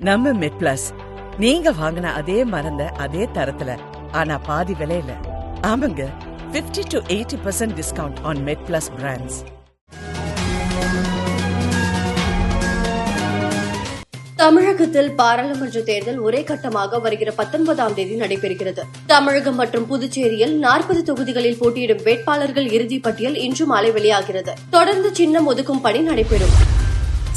நம்ம மெட் பிளஸ் நீங்க வாங்கின அதே மருந்த அதே தரத்துல ஆனா பாதி விலையில. ஆமாங்க 50 to eighty percent discount on Med Plus brands தமிழகத்தில் பாராளுமன்ற தேர்தல் ஒரே கட்டமாக வருகிற பத்தொன்பதாம் தேதி நடைபெறுகிறது. தமிழகம் மற்றும் புதுச்சேரியில் நாற்பது தொகுதிகளில் போட்டியிடும் வேட்பாளர்கள் இறுதிப் பட்டியல் இன்று மாலை வெளியாகிறது. தொடர்ந்து சின்னம் ஒதுக்கும் பணி நடைபெறும்.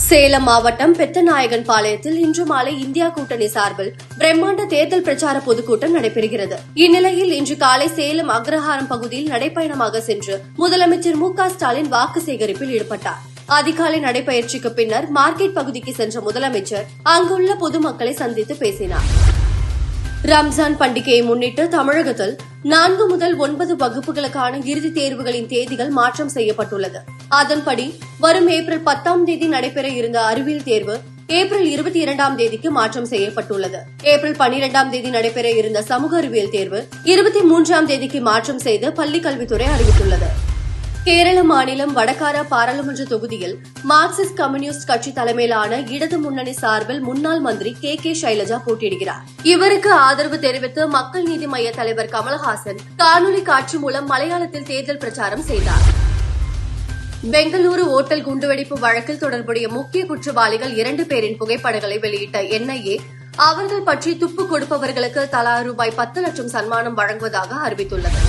சேலம் மாவட்டம் பெத்தநாயகன் பாளையத்தில் இன்று மாலை இந்தியா கூட்டணி சார்பில் பிரம்மாண்ட தேர்தல் பிரச்சார பொதுக்கூட்டம் நடைபெறுகிறது. இந்நிலையில் இன்று காலை சேலம் அக்ரஹாரம் பகுதியில் நடைப்பயணமாக சென்று முதலமைச்சர் மு க ஸ்டாலின் வாக்கு சேகரிப்பில் ஈடுபட்டார். அதிகாலை நடைபயிற்சிக்கு பின்னர் மார்க்கெட் பகுதிக்கு சென்ற முதலமைச்சர் அங்குள்ள பொதுமக்களை சந்தித்து பேசினார். ரம்ஜான் பண்டிகையை முன்னிட்டு தமிழகத்தில் நான்கு முதல் ஒன்பது வகுப்புகளுக்கான இறுதித் தேர்வுகளின் தேதிகள் மாற்றம் செய்யப்பட்டுள்ளது. அதன்படி வரும் ஏப்ரல் பத்தாம் தேதி நடைபெற இருந்த அறிவியல் தேர்வு ஏப்ரல் இருபத்தி இரண்டாம் தேதிக்கு மாற்றம் செய்யப்பட்டுள்ளது. ஏப்ரல் பனிரெண்டாம் தேதி நடைபெற இருந்த சமூக அறிவியல் தேர்வு இருபத்தி மூன்றாம் தேதிக்கு மாற்றம் செய்து பள்ளிக் கல்வித்துறை அறிவித்துள்ளது. கேரள மாநிலம் வடகாரா பாராளுமன்ற தொகுதியில் மார்க்சிஸ்ட் கம்யூனிஸ்ட் கட்சி தலைமையிலான இடது முன்னணி சார்பில் முன்னாள் மந்திரி கே. கே. சைலஜா போட்டியிடுகிறார். இவருக்கு ஆதரவு தெரிவித்து மக்கள் நீதி மய்ய தலைவர் கமலஹாசன் காணொலி காட்சி மூலம் மலையாளத்தில் தேர்தல் பிரச்சாரம் செய்தார். பெங்களூரு ஓட்டல் குண்டுவெடிப்பு வழக்கில் தொடர்புடைய முக்கிய குற்றவாளிகள் இரண்டு பேரின் புகைப்படங்களை வெளியிட்ட என்ஐஏ அவர்கள் பற்றி துப்பு கொடுப்பவர்களுக்கு தலா ரூபாய் பத்து லட்சம் சன்மானம் வழங்குவதாக அறிவித்துள்ளது.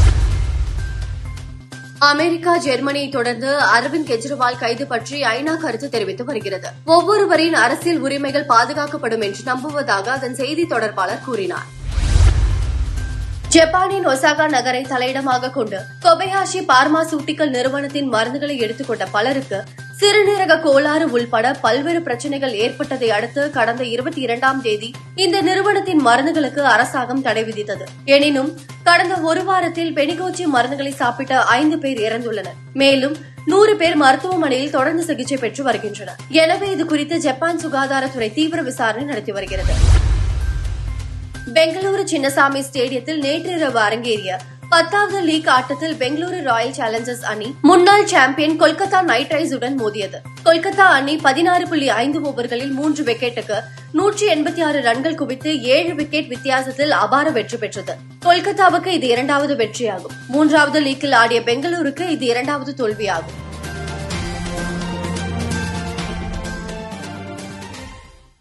அமெரிக்கா ஜெர்மனியை தொடர்ந்து அரவிந்த் கெஜ்ரிவால் கைது பற்றி ஐநா கருத்து தெரிவித்து வருகிறது. ஒவ்வொருவரின் அரசியல் உரிமைகள் பாதுகாக்கப்படும் என்று நம்புவதாக அதன் செய்தி தொடர்பாளர் கூறினார். ஜப்பானின் ஒசாகா நகரை தலையிடமாக கொண்டு கொபயாஷி பார்மாசூட்டிக்கல் நிறுவனத்தின் மருந்துகளை எடுத்துக்கொண்ட பலருக்கு சிறுநீரக கோளாறு உள்பட பல்வேறு பிரச்சனைகள் ஏற்பட்டதை அடுத்து கடந்த இருபத்தி இரண்டாம் தேதி இந்த நிறுவனத்தின் மருந்துகளுக்கு அரசாங்கம் தடை விதித்தது. எனினும் கடந்த ஒரு வாரத்தில் பெனிகோச்சி மருந்துகளை சாப்பிட்ட ஐந்து பேர் இறந்துள்ளனர். மேலும் நூறு பேர் மருத்துவமனையில் தொடர்ந்து சிகிச்சை பெற்று வருகின்றனர். எனவே இது குறித்து ஜப்பான் சுகாதாரத்துறை தீவிர விசாரணை நடத்தி வருகிறது. பெங்களூரு சின்னசாமி ஸ்டேடியத்தில் நேற்றிரவு அரங்கேறிய பத்தாவது லீக் ஆட்டத்தில் பெங்களூரு ராயல் சேலஞ்சர்ஸ் அணி முன்னாள் சாம்பியன் கொல்கத்தா நைட் ரைஸுடன் மோதியது. கொல்கத்தா அணி பதினாறு புள்ளி ஐந்து ஓவர்களில் மூன்று விக்கெட்டுக்கு நூற்றி எண்பத்தி ஆறு ரன்கள் குவித்து ஏழு விக்கெட் வித்தியாசத்தில் அபார வெற்றி பெற்றது. கொல்கத்தாவுக்கு இது இரண்டாவது வெற்றியாகும். மூன்றாவது லீக்கில் ஆடிய பெங்களூருக்கு இது இரண்டாவது தோல்வியாகும்.